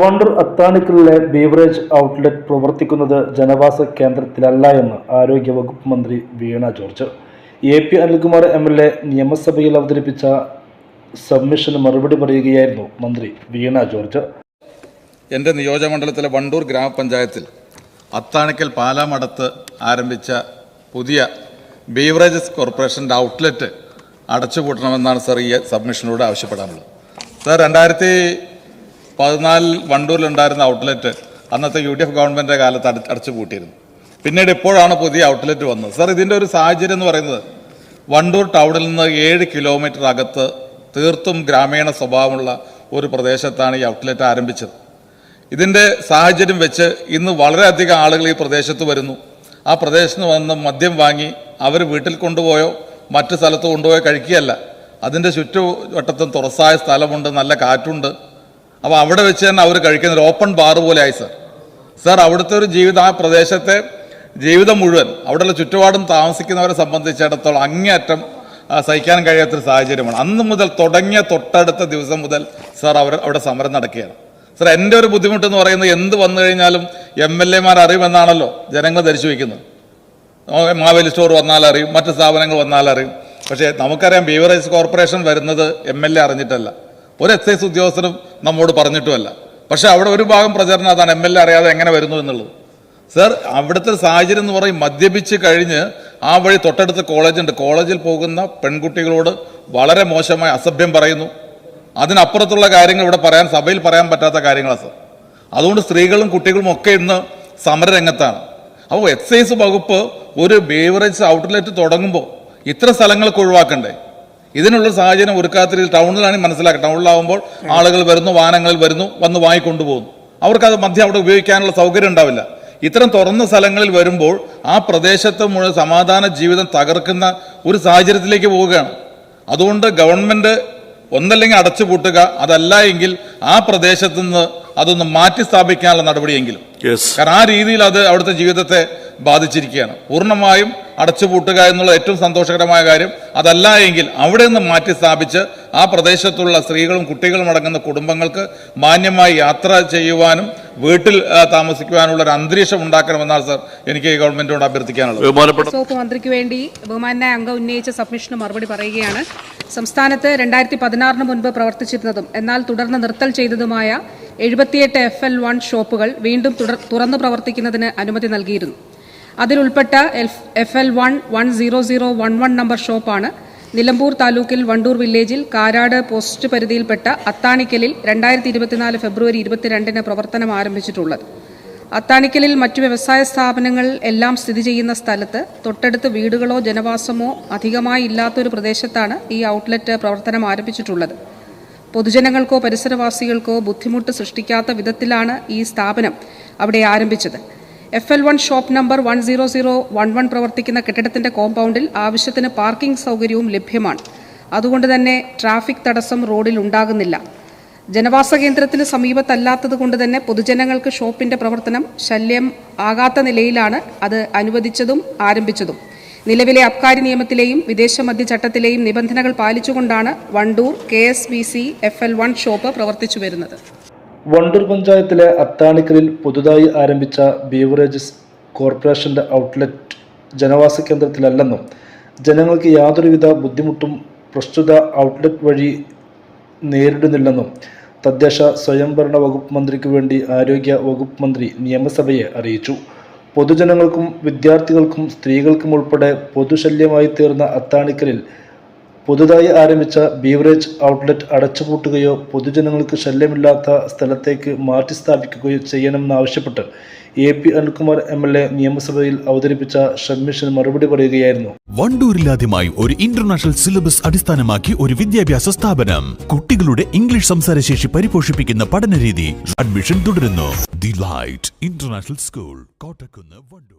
Vandoor അത്താണിക്കലിലെ beverage outlet പ്രവർത്തിക്കുന്നത് ജനവാസ കേന്ദ്രത്തിലല്ല എന്ന് ആരോഗ്യവകുപ്പ് മന്ത്രി Veena George. A P Anilkumar M L A നിയമസഭയിൽ അവതരിപ്പിച്ച സബ്മിഷന് മറുപടി പറയുകയായിരുന്നു മന്ത്രി വീണ ജോർജ്. എന്റെ നിയോജകമണ്ഡലത്തിലെ വണ്ടൂർ ഗ്രാമപഞ്ചായത്തിൽ അത്താണിക്കൽ പാലാമടത്ത് ആരംഭിച്ച പുതിയ ബീവറേജസ് കോർപ്പറേഷന്റെ ഔട്ട്ലെറ്റ് അടച്ചുപൂട്ടണമെന്നാണ് സർ ഈ സബ്മിഷനിലൂടെ ആവശ്യപ്പെടാനുള്ളത്. സർ രണ്ടായിരത്തി പതിനാലിൽ വണ്ടൂരിലുണ്ടായിരുന്ന ഔട്ട്ലെറ്റ് അന്നത്തെ യു ഡി എഫ് ഗവൺമെന്റിന്റെ കാലത്ത് അട അടച്ചുപൂട്ടിയിരുന്നു പിന്നീട് ഇപ്പോഴാണ് പുതിയ ഔട്ട്ലെറ്റ് വന്നത്. സർ ഇതിന്റെ ഒരു സാഹചര്യം എന്ന് പറയുന്നത് വണ്ടൂർ ടൗണിൽ നിന്ന് ഏഴ് കിലോമീറ്റർ അകത്ത് തീർത്തും ഗ്രാമീണ സ്വഭാവമുള്ള ഒരു പ്രദേശത്താണ് ഈ ഔട്ട്ലെറ്റ് ആരംഭിച്ചത്. ഇതിന്റെ സാഹചര്യം വെച്ച് ഇന്ന് വളരെയധികം ആളുകൾ ഈ പ്രദേശത്ത് വരുന്നു. ആ പ്രദേശത്ത് വന്ന് മദ്യം വാങ്ങി അവർ വീട്ടിൽ കൊണ്ടുപോയോ മറ്റു സ്ഥലത്ത് കൊണ്ടുപോയോ കഴിക്കുകയല്ല. അതിന്റെ ചുറ്റുവട്ടത്തും തുറസായ സ്ഥലമുണ്ട് നല്ല കാറ്റുണ്ട്. അപ്പോൾ അവിടെ വെച്ച് തന്നെ അവർ കഴിക്കുന്ന ഒരു ഓപ്പൺ ബാർ പോലെ ആയി സർ സർ അവിടുത്തെ ഒരു ജീവിതം ആ പ്രദേശത്തെ ജീവിതം മുഴുവൻ അവിടെയുള്ള ചുറ്റുപാടും താമസിക്കുന്നവരെ സംബന്ധിച്ചിടത്തോളം അങ്ങേയറ്റം സഹിക്കാൻ കഴിയാത്തൊരു സാഹചര്യമാണ്. അന്ന് മുതൽ തുടങ്ങിയ തൊട്ടടുത്ത ദിവസം മുതൽ സാർ അവർ അവിടെ സമരം നടക്കുകയാണ്. സാർ എന്റെ ഒരു ബുദ്ധിമുട്ട് എന്ന് പറയുന്നത് എന്ത് വന്നു കഴിഞ്ഞാലും എം എൽ എമാർ അറിയുമെന്നാണല്ലോ ജനങ്ങൾ ധരിച്ചു വയ്ക്കുന്നത് മാവേലി സ്റ്റോർ വന്നാലറിയും മറ്റ് സ്ഥാപനങ്ങൾ വന്നാലറിയും പക്ഷേ നമുക്കറിയാം ബീവറേജ് കോർപ്പറേഷൻ വരുന്നത് എം എൽ എ അറിഞ്ഞിട്ടല്ല. ഒരു എക്സൈസ് ഉദ്യോഗസ്ഥനും നമ്മോട് പറഞ്ഞിട്ടുമല്ല. പക്ഷേ അവിടെ ഒരു ഭാഗം പ്രചരണം അതാണ് എം എൽ എ അറിയാതെ എങ്ങനെ വരുന്നു എന്നുള്ളത്. സർ അവിടുത്തെ സാഹചര്യം എന്ന് പറയും മദ്യപിച്ച് കഴിഞ്ഞ് ആ വഴി തൊട്ടടുത്ത് കോളേജുണ്ട്. കോളേജിൽ പോകുന്ന പെൺകുട്ടികളോട് വളരെ മോശമായ അസഭ്യം പറയുന്നു. അതിനപ്പുറത്തുള്ള കാര്യങ്ങൾ ഇവിടെ പറയാൻ സഭയിൽ പറയാൻ പറ്റാത്ത കാര്യങ്ങളാണ് സർ. അതുകൊണ്ട് സ്ത്രീകളും കുട്ടികളും ഒക്കെ ഇന്ന് സമരരംഗത്താണ്. അപ്പോൾ എക്സൈസ് വകുപ്പ് ഒരു ബേവറേജ് ഔട്ട്ലെറ്റ് തുടങ്ങുമ്പോൾ ഇത്ര സ്ഥലങ്ങൾക്ക് ഒഴിവാക്കണ്ടേ? ഇതിനുള്ള സാഹചര്യം ഒരുക്കാത്തിൽ ടൗണിലാണ് മനസ്സിലാക്കുക ടൗണിലാവുമ്പോൾ ആളുകൾ വരുന്നു വാഹനങ്ങളിൽ വരുന്നു വന്ന് വാങ്ങിക്കൊണ്ടുപോകുന്നു. അവർക്കത് മദ്യം അവിടെ ഉപയോഗിക്കാനുള്ള സൗകര്യം ഉണ്ടാവില്ല. ഇത്തരം തുറന്ന സ്ഥലങ്ങളിൽ വരുമ്പോൾ ആ പ്രദേശത്ത് മുഴുവൻ സമാധാന ജീവിതം തകർക്കുന്ന ഒരു സാഹചര്യത്തിലേക്ക് പോവുകയാണ്. അതുകൊണ്ട് ഗവൺമെന്റ് ഒന്നല്ലെങ്കിൽ അടച്ചുപൂട്ടുക അതല്ല എങ്കിൽ ആ പ്രദേശത്ത് നിന്ന് അതൊന്ന് മാറ്റി സ്ഥാപിക്കാനുള്ള നടപടിയെങ്കിലും. കാരണം ആ രീതിയിൽ അത് അവിടുത്തെ ജീവിതത്തെ ബാധിച്ചിരിക്കുകയാണ്. പൂർണമായും അടച്ചുപൂട്ടുക എന്നുള്ള ഏറ്റവും സന്തോഷകരമായ കാര്യം അതല്ല എങ്കിൽ അവിടെ നിന്ന് മാറ്റി സ്ഥാപിച്ച് ആ പ്രദേശത്തുള്ള സ്ത്രീകളും കുട്ടികളും അടങ്ങുന്ന കുടുംബങ്ങൾക്ക് മാന്യമായി യാത്ര ചെയ്യുവാനും വീട്ടിൽ താമസിക്കുവാനുള്ള ഒരു അന്തരീക്ഷം ഉണ്ടാക്കണമെന്നാണ് സാർ എനിക്ക് ഗവൺമെന്റിനോട് അഭ്യർത്ഥിക്കാനുള്ളത്. സോപ്പ് മന്ത്രിക്ക് വേണ്ടി ബഹുമാനായ അംഗം ഉന്നയിച്ച സബ്മിഷന് മറുപടി പറയുകയാണ്. സംസ്ഥാനത്ത് രണ്ടായിരത്തി പതിനാറിന് മുൻപ് പ്രവർത്തിച്ചിരുന്നതും എന്നാൽ തുടർന്ന് നിർത്തൽ ചെയ്തതുമായ എഴുപത്തിയെട്ട് എഫ് എൽ വൺ ഷോപ്പുകൾ വീണ്ടും തുറന്ന് തുറന്നു പ്രവർത്തിക്കുന്നതിന് അനുമതി നൽകിയിരുന്നു. അതിലുൾപ്പെട്ട F L one one zero zero one one number ഷോപ്പാണ് നിലമ്പൂർ താലൂക്കിൽ വണ്ടൂർ വില്ലേജിൽ കാരാട് പോസ്റ്റ് പരിധിയിൽപ്പെട്ട അത്താണിക്കലിൽ രണ്ടായിരത്തി ഇരുപത്തിനാല് ഫെബ്രുവരി ഇരുപത്തിരണ്ടിന് പ്രവർത്തനം ആരംഭിച്ചിട്ടുള്ളത്. അത്താണിക്കലിൽ മറ്റു വ്യവസായ സ്ഥാപനങ്ങൾ എല്ലാം സ്ഥിതി ചെയ്യുന്ന സ്ഥലത്ത് തൊട്ടടുത്ത് വീടുകളോ ജനവാസമോ അധികമായി ഇല്ലാത്തൊരു പ്രദേശത്താണ് ഈ ഔട്ട്ലെറ്റ് പ്രവർത്തനം ആരംഭിച്ചിട്ടുള്ളത്. പൊതുജനങ്ങൾക്കോ പരിസരവാസികൾക്കോ ബുദ്ധിമുട്ട് സൃഷ്ടിക്കാത്ത വിധത്തിലാണ് ഈ സ്ഥാപനം അവിടെ ആരംഭിച്ചത്. F L one shop number one zero zero one one പ്രവർത്തിക്കുന്ന കെട്ടിടത്തിന്റെ കോമ്പൗണ്ടിൽ ആവശ്യത്തിന് പാർക്കിംഗ് സൗകര്യവും ലഭ്യമാണ്. അതുകൊണ്ട് തന്നെ ട്രാഫിക് തടസ്സം റോഡിൽ ഉണ്ടാകുന്നില്ല. ജനവാസ കേന്ദ്രത്തിന് സമീപത്തല്ലാത്തത് കൊണ്ട് തന്നെ പൊതുജനങ്ങൾക്ക് ഷോപ്പിന്റെ പ്രവർത്തനം ശല്യം ആകാത്ത നിലയിലാണ് അത് അനുവദിച്ചതും ആരംഭിച്ചതും. നിലവിലെ അബ്കാരി നിയമത്തിലെയും വിദേശ മദ്യ ചട്ടത്തിലെയും നിബന്ധനകൾ പാലിച്ചുകൊണ്ടാണ് Vandoor K S B C F L one shop പ്രവർത്തിച്ചു വരുന്നത്. വണ്ടൂർ പഞ്ചായത്തിലെ അത്താണിക്കലിൽ പുതുതായി ആരംഭിച്ച ബീവറേജസ് കോർപ്പറേഷന്റെ ഔട്ട്ലെറ്റ് ജനവാസ കേന്ദ്രത്തിലല്ലെന്നും ജനങ്ങൾക്ക് യാതൊരുവിധ ബുദ്ധിമുട്ടും പ്രസ്തുത ഔട്ട്ലെറ്റ് വഴി നേരിടുന്നില്ലെന്നും തദ്ദേശ സ്വയംഭരണ വകുപ്പ് മന്ത്രിക്ക് വേണ്ടി ആരോഗ്യ വകുപ്പ് മന്ത്രി നിയമസഭയെ അറിയിച്ചു. പൊതുജനങ്ങൾക്കും വിദ്യാർത്ഥികൾക്കും സ്ത്രീകൾക്കും ഉൾപ്പെടെ പൊതുശല്യമായി തീർന്ന അത്താണിക്കലിൽ പുതുതായി ആരംഭിച്ച ബീവറേജ് ഔട്ട്ലെറ്റ് അടച്ചുപൂട്ടുകയോ പൊതുജനങ്ങൾക്ക് ശല്യമില്ലാത്ത സ്ഥലത്തേക്ക് മാറ്റി സ്ഥാപിക്കുകയോ ചെയ്യണമെന്നാവശ്യപ്പെട്ട് A P Anilkumar M L A നിയമസഭയിൽ അവതരിപ്പിച്ച സബ്മിഷൻ മറുപടി പറയുകയായിരുന്നു. വണ്ടൂരിലാദ്യമായി ഒരു ഇന്റർനാഷണൽ സിലബസ് അടിസ്ഥാനമാക്കി ഒരു വിദ്യാഭ്യാസ സ്ഥാപനം. കുട്ടികളുടെ ഇംഗ്ലീഷ് സംസാരശേഷി പരിപോഷിപ്പിക്കുന്ന പഠനരീതി. അഡ്മിഷൻ തുടരുന്നു. The light international school Kottakunnu Vandoor.